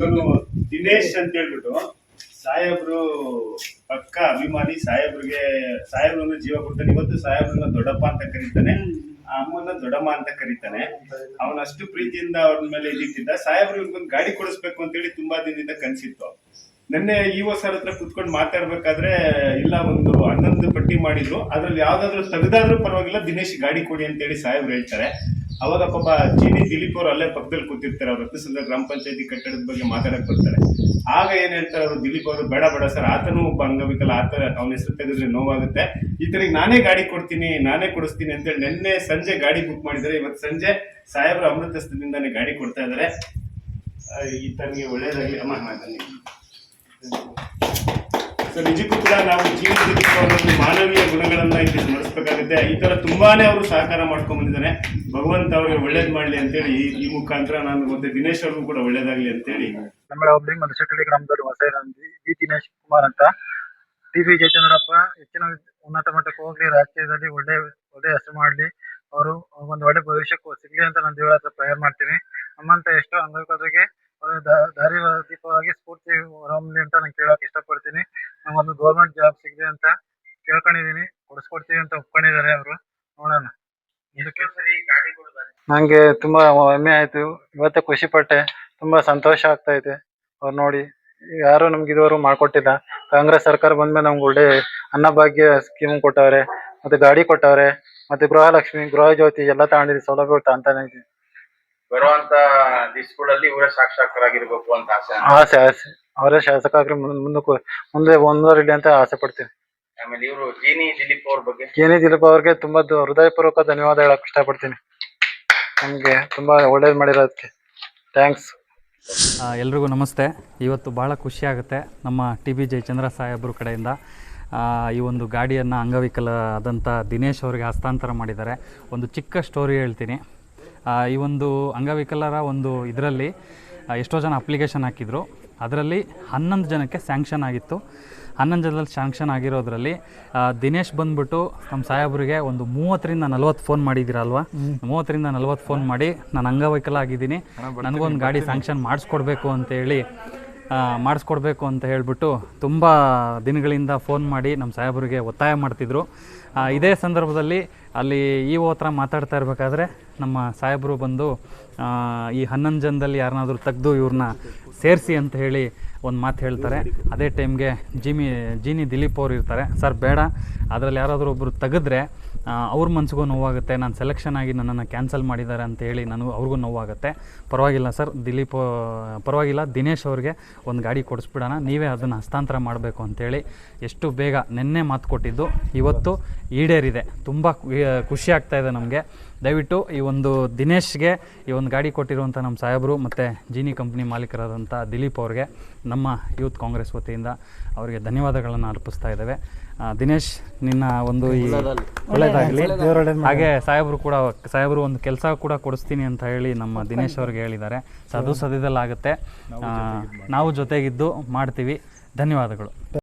ಇವ್ನು ದಿನೇಶ್ ಅಂತ ಹೇಳ್ಬಿಟ್ಟು ಸಾಹೇಬ್ರು ಪಕ್ಕ ಅಭಿಮಾನಿ ಸಾಹೇಬ್ರಿಗೆ, ಸಾಹೇಬ್ರನ್ನ ಜೀವ ಕೊಡ್ತಾನೆ. ಇವತ್ತು ಸಾಹೇಬ್ರನ್ನ ದೊಡ್ಡಪ್ಪ ಅಂತ ಕರೀತಾನೆ. ಆ ಅಮ್ಮನ ದೊಡ್ಡಮ್ಮ ಅಂತ ಕರೀತಾನೆ. ಅವನಷ್ಟು ಪ್ರೀತಿಯಿಂದ ಅವ್ರ ಮೇಲೆ ಇದ್ದಿದ್ದ ಸಾಹೇಬ್ರು ಒಂದು ಗಾಡಿ ಕೊಡಿಸ್ಬೇಕು ಅಂತೇಳಿ ತುಂಬಾ ದಿನದಿಂದ ಕನ್ಸಿತ್ತು. ನಿನ್ನೆ ಈ ಸರ್ ಹತ್ರ ಕುತ್ಕೊಂಡು ಮಾತಾಡ್ಬೇಕಾದ್ರೆ, ಇಲ್ಲ, ಒಂದು ಹನ್ನೊಂದು ಪಟ್ಟಿ ಮಾಡಿದ್ರು. ಅದ್ರಲ್ಲಿ ಯಾವ್ದಾದ್ರು ತೆಗೆದಾದ್ರೂ ಪರವಾಗಿಲ್ಲ, ದಿನೇಶ್ ಗಾಡಿ ಕೊಡಿ ಅಂತೇಳಿ ಸಾಹೇಬ್ರು ಹೇಳ್ತಾರೆ. ಅವಾಗ ಪಾಪ ಜೀನಿ ದಿಲೀಪ್ ಅವರು ಅಲ್ಲೇ ಪಕ್ಕದಲ್ಲಿ ಕೂತಿರ್ತಾರೆ. ಅವ್ರ ರತ್ನಸಂದ್ರ ಗ್ರಾಮ ಪಂಚಾಯತಿ ಕಟ್ಟಡದ ಬಗ್ಗೆ ಮಾತಾಡಕ್ಕೆ ಬರ್ತಾರೆ. ಆಗ ಏನ್ ಹೇಳ್ತಾರೆ ಅವರು, ದಿಲೀಪ್ ಅವರು, ಬೇಡ ಬೇಡ ಸರ್, ಆತನು ಒಬ್ಬ ಅಂಗವಿಕಲ, ಆತ ಅವನ ಹೆಸರು ತೆಗೆದ್ರೆ ನೋವಾಗುತ್ತೆ. ಈತನಿಗೆ ನಾನೇ ಗಾಡಿ ಕೊಡ್ತೀನಿ, ನಾನೇ ಕೊಡಿಸ್ತೀನಿ ಅಂತೇಳಿ ನಿನ್ನೆ ಸಂಜೆ ಗಾಡಿ ಬುಕ್ ಮಾಡಿದ್ದಾರೆ. ಇವತ್ತು ಸಂಜೆ ಸಾಹೇಬ್ರ ಅಮೃತಸ್ಥದಿಂದಾನೇ ಗಾಡಿ ಕೊಡ್ತಾ ಇದ್ದಾರೆ. ಈತನಿಗೆ ಒಳ್ಳೇದಾಗಿ ಅಮ್ಮ ಸೊ ನಿಜಕ್ಕೂ ಕೂಡ ನಾವು ಜೀವ ದಿಲೀಪ್ ಒಂದು ಮಾನವೀಯ ಗುಣಗಳನ್ನ ಇಲ್ಲಿ ಸ್ಮರಿಸಬೇಕಾಗುತ್ತೆ. ಈ ತರ ತುಂಬಾನೇ ಅವರು ಸಹಕಾರ ಮಾಡ್ಕೊಂಡ್ ಬಂದಿದ್ದಾರೆ ಭಗವಂತ ಅವರಿಗೆ ಒಳ್ಳೇದ್ ಮಾಡ್ಲಿ ಅಂತೇಳಿ ಈ ಮುಖಾಂತರ ನಾನು ಮತ್ತೆ ದಿನೇಶ್ ಅವ್ರಿಗೂ ಕೂಡ ಒಳ್ಳೇದಾಗ್ಲಿ ಅಂತೇಳಿ. ನಮ್ಮ ಮದಶೆಟ್ಟಳ್ಳಿ ಗ್ರಾಮದಲ್ಲಿ ಹೊಸ ದಿನೇಶ್ ಕುಮಾರ್ ಅಂತ. ಟಿ ವಿ ಜಯಚಂದ್ರಪ್ಪ, ಹೆಚ್ಚಿನ ಉನ್ನತ ಮಟ್ಟಕ್ಕೆ ಹೋಗ್ಲಿ, ರಾಜಕೀಯದಲ್ಲಿ ಒಳ್ಳೆ ಒಳ್ಳೆ ಹೆಸರು ಮಾಡ್ಲಿ. ಅವರು ಒಂದು ಒಳ್ಳೆ ಭವಿಷ್ಯಕ್ಕೂ ಸಿಗ್ಲಿ ಅಂತ ನಾನು ದೇವರ ಹತ್ರ ಪ್ರೇಯರ್ ಮಾಡ್ತೀನಿ. ನಮ್ಮಂತ ಎಷ್ಟೋ ಅಂಗವಿಕಲರಿಗೆ ದಾರಿ ದೀಪವಾಗಿ ಸ್ಫೂರ್ತಿ ಹೊರಹೊಮ್ಮಲಿ ಅಂತ ನಾನು ಕೇಳಕ್ ಇಷ್ಟಪಡ್ತೀನಿ. ನಮಗೊಂದು ಗೌರ್ಮೆಂಟ್ ಜಾಬ್ ಸಿಗಲಿ ಅಂತ ಕೇಳ್ಕೊಂಡಿದೀನಿ. ಕೊಡಿಸ್ಕೊಡ್ತೀವಿ ಅಂತ ಒಪ್ಕೊಂಡಿದ್ದಾರೆ ಅವರು. ನೋಡೋಣ. ನಂಗೆ ತುಂಬಾ ಹೆಮ್ಮೆ ಆಯ್ತು. ಇವತ್ತೇ ಖುಷಿ ಪಟ್ಟೆ. ತುಂಬಾ ಸಂತೋಷ ಆಗ್ತಾ ಇದೆ ಅವ್ರು ನೋಡಿ. ಯಾರು ನಮ್ಗೆ ಇದುವರೆಗೂ ಮಾಡ್ಕೊಟ್ಟಿಲ್ಲ. ಕಾಂಗ್ರೆಸ್ ಸರ್ಕಾರ ಬಂದ್ಮೇಲೆ ನಮ್ಗೆ ಒಳ್ಳೆ ಅನ್ನಭಾಗ್ಯ ಸ್ಕೀಮ್ ಕೊಟ್ಟವ್ರೆ, ಮತ್ತೆ ಗಾಡಿ ಕೊಟ್ಟವ್ರೆ, ಮತ್ತೆ ಗೃಹಲಕ್ಷ್ಮಿ, ಗೃಹ ಜ್ಯೋತಿ ಎಲ್ಲ ತಗೊಂಡಿದ್ದೀವಿ, ಸೌಲಭ್ಯಗಳು ತಾಂತಾನೆ ಬರುವಂತ ದಿಸ್ಗಳಲ್ಲಿ ಇವರೇ ಸಾಕ್ಷಾತ್ಕಾರಾಗಿರ್ಬೇಕು ಅಂತ ಆಸೆ ಆಸೆ ಆಸೆ. ಅವರೇ ಶಾಸಕಾಗ್ರಿ ಮುಂದಕ್ಕೆ ಮುಂದೆ ಮುಂದುವರಿಲಿ ಅಂತ ಆಸೆ ಪಡ್ತೀನಿ. ಆಮೇಲೆ ಇವರು ಜೀನಿ ದಿಲೀಪ್ ಅವ್ರ ಬಗ್ಗೆ. ಜೀನಿ ದಿಲೀಪ್ ಅವ್ರಿಗೆ ತುಂಬಾ ಹೃದಯಪೂರ್ವಕ ಧನ್ಯವಾದ ಹೇಳಕ್ ಇಷ್ಟಪಡ್ತೀನಿ. ನಮ್ಗೆ ತುಂಬಾ ಒಳ್ಳೇದು ಮಾಡಿರೋದಕ್ಕೆ. ಥ್ಯಾಂಕ್ಸ್. ಎಲ್ರಿಗೂ ನಮಸ್ತೆ. ಇವತ್ತು ಭಾಳ ಖುಷಿಯಾಗುತ್ತೆ ನಮ್ಮ ಟಿ ಬಿ ಜಯಚಂದ್ರ ಸಾಹೇಬ್ರ ಕಡೆಯಿಂದ. ಆ, ಈ ಒಂದು ಗಾಡಿಯನ್ನು ಅಂಗವಿಕಲ ಆದಂಥ ದಿನೇಶ್ ಅವರಿಗೆ ಹಸ್ತಾಂತರ ಮಾಡಿದ್ದಾರೆ. ಒಂದು ಚಿಕ್ಕ ಸ್ಟೋರಿ ಹೇಳ್ತೀನಿ. ಈ ಒಂದು ಅಂಗವಿಕಲರ ಒಂದು ಇದರಲ್ಲಿ ಎಷ್ಟೋ ಜನ ಅಪ್ಲಿಕೇಶನ್ ಹಾಕಿದ್ರು. ಅದರಲ್ಲಿ ಹನ್ನೊಂದು ಜನಕ್ಕೆ ಸ್ಯಾಂಕ್ಷನ್ ಆಗಿತ್ತು. ಹನ್ನೊಂದು ಜನದಲ್ಲಿ ಸ್ಯಾಂಕ್ಷನ್ ಆಗಿರೋದ್ರಲ್ಲಿ ದಿನೇಶ್ ಬಂದ್ಬಿಟ್ಟು ನಮ್ಮ ಸಾಹೇಬ್ರಿಗೆ ಒಂದು ಮೂವತ್ತರಿಂದ ನಲ್ವತ್ತು ಫೋನ್ ಮಾಡಿದ್ದೀರಲ್ವಾ ಮೂವತ್ತರಿಂದ ನಲ್ವತ್ತು ಫೋನ್ ಮಾಡಿ ನಾನು ಅಂಗವೈಕಲ ಆಗಿದ್ದೀನಿ ನನಗೊಂದು ಗಾಡಿ ಸ್ಯಾಂಕ್ಷನ್ ಮಾಡಿಸ್ಕೊಡ್ಬೇಕು ಅಂತೇಳಿ ಮಾಡಿಸ್ಕೊಡ್ಬೇಕು ಅಂತ ಹೇಳಿಬಿಟ್ಟು ತುಂಬ ದಿನಗಳಿಂದ ಫೋನ್ ಮಾಡಿ ನಮ್ಮ ಸಾಹೇಬರಿಗೆ ಒತ್ತಾಯ ಮಾಡ್ತಿದ್ರು. ಇದೇ ಸಂದರ್ಭದಲ್ಲಿ ಅಲ್ಲಿ ಈ ಓ ಹತ್ರ ಮಾತಾಡ್ತಾ ಇರಬೇಕಾದ್ರೆ ನಮ್ಮ ಸಾಹೇಬರು ಬಂದು ಈ ಹನ್ನೊಂದು ಜನದಲ್ಲಿ ಯಾರನ್ನಾದರೂ ತೆಗೆದು ಇವ್ರನ್ನ ಸೇರಿಸಿ ಅಂತ ಹೇಳಿ ಒಂದು ಮಾತು ಹೇಳ್ತಾರೆ. ಅದೇ ಟೈಮ್ಗೆ ಜಿಮಿ, ಜೀನಿ ದಿಲೀಪ್ ಅವ್ರು ಇರ್ತಾರೆ. ಸರ್, ಬೇಡ. ಅದರಲ್ಲಿ ಯಾರಾದರೂ ಒಬ್ಬರು ತೆಗೆದ್ರೆ ಅವ್ರ ಮನ್ಸಿಗೂ ನೋವಾಗುತ್ತೆ. ನಾನು ಸೆಲೆಕ್ಷನ್ ಆಗಿ ನನ್ನನ್ನು ಕ್ಯಾನ್ಸಲ್ ಮಾಡಿದ್ದಾರೆ ಅಂತ ಹೇಳಿ ನನಗೂ ಅವ್ರಿಗೂ ನೋವಾಗುತ್ತೆ. ಪರವಾಗಿಲ್ಲ ಸರ್. ದಿಲೀಪ್, ಪರವಾಗಿಲ್ಲ. ದಿನೇಶ್ ಅವ್ರಿಗೆ ಒಂದು ಗಾಡಿ ಕೊಡಿಸ್ಬಿಡೋಣ. ನೀವೇ ಅದನ್ನು ಹಸ್ತಾಂತರ ಮಾಡಬೇಕು ಅಂತೇಳಿ ಎಷ್ಟು ಬೇಗ ನಿನ್ನೆ ಮಾತು ಕೊಟ್ಟಿದ್ದು. ಇವತ್ತು ಈಡೇರಿದೆ. ತುಂಬ ಖುಷಿ ಆಗ್ತಾ ಇದೆ ನಮಗೆ. ದಯವಿಟ್ಟು ಈ ಒಂದು ದಿನೇಶ್ಗೆ ಈ ಒಂದು ಗಾಡಿ ಕೊಟ್ಟಿರುವಂಥ ನಮ್ಮ ಸಾಹೇಬರು ಮತ್ತು ಜೀನಿ ಕಂಪ್ನಿ ಮಾಲೀಕರಾದಂಥ ದಿಲೀಪ್ ಅವ್ರಿಗೆ ನಮ್ಮ ಯೂತ್ ಕಾಂಗ್ರೆಸ್ ವತಿಯಿಂದ ಅವರಿಗೆ ಧನ್ಯವಾದಗಳನ್ನು ಅರ್ಪಿಸ್ತಾ ಇದ್ದೇವೆ. ಆ, ದಿನೇಶ್ ನಿನ್ನ ಒಂದು ಈ ಒಳ್ಳೆಯದಾಗಲಿ. ಹಾಗೆ ಸಾಹೇಬರು ಕೂಡ ಸಾಹೇಬರು ಒಂದು ಕೆಲಸ ಕೂಡ ಕೊಡಿಸ್ತೀನಿ ಅಂತ ಹೇಳಿ ನಮ್ಮ ದಿನೇಶ್ ಅವ್ರಿಗೆ ಹೇಳಿದ್ದಾರೆ. ಸದು ಅದು ಸದ್ಯದಲ್ಲಾಗುತ್ತೆ. ಆ, ನಾವು ಜೊತೆಗಿದ್ದು ಮಾಡ್ತೀವಿ. ಧನ್ಯವಾದಗಳು.